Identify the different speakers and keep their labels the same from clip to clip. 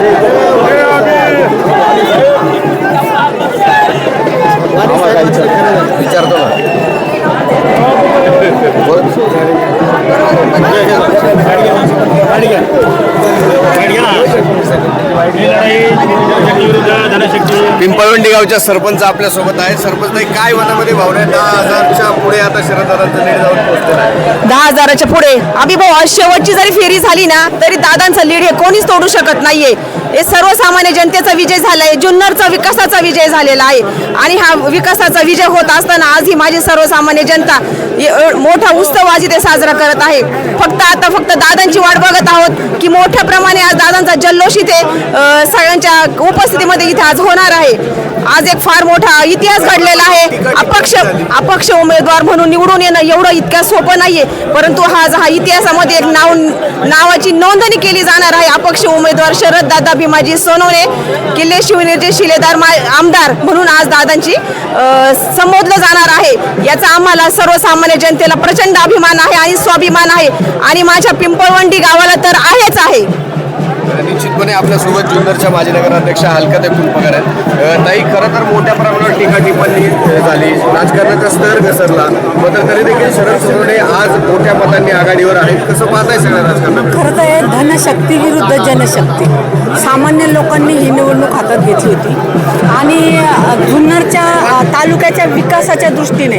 Speaker 1: Yeah. Pimpalwandi गावच्या सरपंच आपल्यासोबत आहे सरपंच नाही काय मनामध्ये भावना दहा हजारच्या पुढे आता शरददादांचा लीड जाऊन
Speaker 2: दहा हजाराच्या पुढे. आम्ही भाऊ आज शेवटची जरी फेरी झाली ना तरी दादांचा लीड हे कोणीच तोडू शकत नाहीये. हे सर्वसामान्य जनतेचा विजय झालाय जुन्नरचा विकासाचा विजय झालेला आहे. आणि हा विकासाचा विजय होत असताना आज ही माझी सर्वसामान्य जनता मोठा उत्सव आज इथे साजरा करत आहे. फक्त आता फक्त दादांची वाट बघत आहोत की मोठ्या प्रमाणे आज दादांचा जल्लोष इथे सगळ्यांच्या उपस्थितीमध्ये इथे आज होणार आहे. आज एक फार मोठा इतिहास घडलेला आहे. अपक्ष अपक्ष उमेदवार म्हणून निवडून येणं एवढं इतकं सोपं नाहीये. परंतु हा हा इतिहासामध्ये एक नाव नावाची नोंदणी केली जाणार आहे. अपक्ष उमेदवार शरद दादा भीमाजी सोनवणे किल्ले शिवनेरचे शिलेदार मा- आमदार म्हणून आज दादांची संबोधलं जाणार आहे. याचा आम्हाला सर्वसामान्य जनतेला प्रचंड अभिमान आहे आणि स्वाभिमान आहे. आणि माझ्या पिंपळवंडी गावाला तर आहेच आहे.
Speaker 1: निश्चितपणे आपल्यासोबत जुन्नरच्या माजी नगराध्यक्ष हलकाते कुलपकर आहेत ताई खरं तर मोठ्या प्रमाणावर टीका टिप्पणी झाली. राजकारणाचा स्तर घसरला. मात्र तरी देखील शरद सोनवणे आज मोठ्या मतांनी आघाडीवर आहेत. कसं पाहताय सगळ्या राजकारणात
Speaker 3: खरं तर हे धनशक्ती विरुद्ध जनशक्ती. सामान्य लोकांनी ही निवडणूक हातात घेतली होती. आणि जुन्नरच्या तालुक्याच्या विकासाच्या दृष्टीने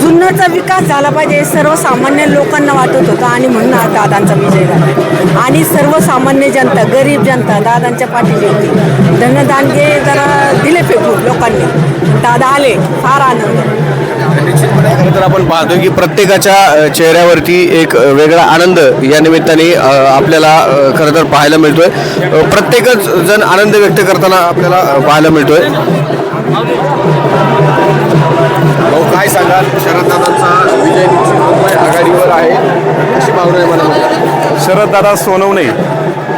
Speaker 3: जुन्नरचा विकास झाला पाहिजे सर्वसामान्य लोकांना वाटत होतं आणि म्हणून दादांचा विजय झाला. आणि सर्वसामान्य जनता गरीब जनता दादांच्या पाठीशी होती. धनदानगे जरा दिले फेकून लोकांनी. दादा आले फार आनंद.
Speaker 1: निश्चितपणे खरं तर आपण पाहतो की प्रत्येकाच्या चेहऱ्यावरती एक वेगळा आनंद या निमित्ताने आपल्याला खरं तर पाहायला मिळतोय. प्रत्येकच जण आनंद व्यक्त करताना आपल्याला पाहायला मिळतोय. भाऊ काय सांगाल? शरददादांचा विजय आघाडीवर आहे. अशी भावना आहे
Speaker 4: शरददादा सोनवणे.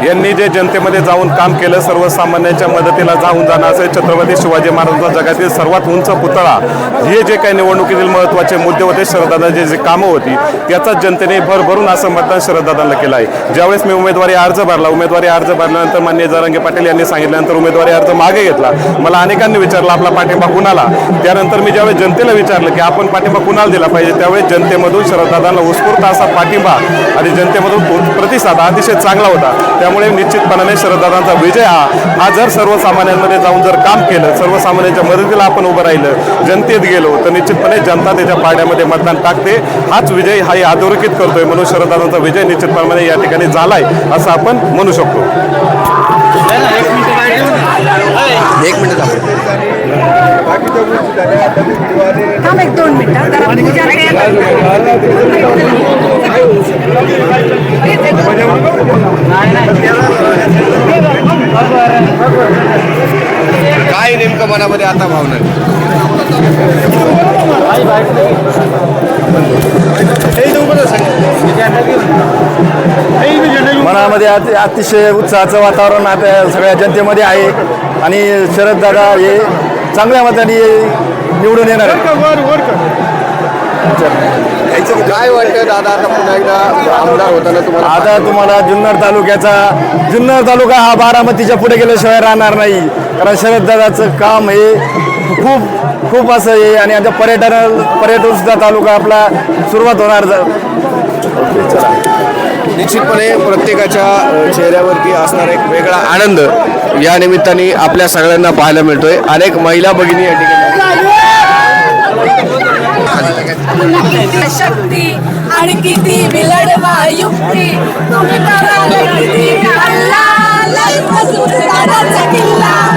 Speaker 4: यांनी जे जनतेमध्ये जाऊन काम केलं सर्वसामान्यांच्या मदतीला जाऊन जाणं असे छत्रपती शिवाजी महाराजांचा जगातील सर्वात उंच पुतळा हे जे काही निवडणुकीतील महत्त्वाचे मुद्दे होते शरददादांची जे कामं होती त्याचा जनतेने भरभरून असं मतदान शरददादांना केलं आहे. ज्यावेळेस मी उमेदवारी अर्ज भरला उमेदवारी अर्ज भरल्यानंतर मान्य जरांगे पाटील यांनी सांगितल्यानंतर उमेदवारी अर्ज मागे घेतला. मला अनेकांनी विचारलं आपला पाठिंबा कुणाला? त्यानंतर मी ज्यावेळेस जनतेला विचारलं की आपण पाठिंबा कुणाला दिला पाहिजे? त्यावेळेस जनतेमधून शरददादांना उत्स्फूर्त असा पाठिंबा आणि जनतेमधून प्रतिसाद अतिशय चांगला होता. त्यामुळे निश्चितपणाने शरददादांचा विजय हा हा जर सर्वसामान्यांमध्ये जाऊन जर काम केलं सर्वसामान्यांच्या मदतीला आपण उभं राहिलं जनतेत गेलो तर निश्चितपणे जनता त्याच्या पाड्यामध्ये मतदान टाकते. हाच विजय हा हे अधोरेखित करतोय म्हणून शरददादांचा विजय निश्चितपणाने या ठिकाणी झालाय असं आपण म्हणू शकतो.
Speaker 1: एक मिनिट
Speaker 3: थांब. एक दोन मिनिटं जरा पूजा
Speaker 1: काय नेमकं मनामध्ये आता भावना
Speaker 5: मनामध्ये अति- अतिशय उत्साहाचं वातावरण आता सगळ्या जनतेमध्ये आहे आणि शरद दादा हे चांगल्या मताने निवडून येणार आहेत.
Speaker 1: काय वाटतं दादा आता पुन्हा एकदा आमदार होताना तुम्हाला
Speaker 5: आता तुम्हाला जुन्नर तालुक्याचा जुन्नर तालुका हा बारामतीच्या पुढे गेल्याशिवाय राहणार नाही. कारण शरददादाचं काम हे खूप खूप असं आहे आणि आता पर्यटन पर्यटन सुद्धा तालुका आपला सुरुवात होणार
Speaker 1: निश्चितपणे प्रत्येकाच्या चेहऱ्यावरती असणारा एक वेगळा आनंद या निमित्ताने आपल्या सगळ्यांना पाहायला मिळतोय. अनेक महिला भगिनी या ठिकाणी
Speaker 6: शक्ती आणि किती विलडवा युक्ती तुम्ही किल्ला.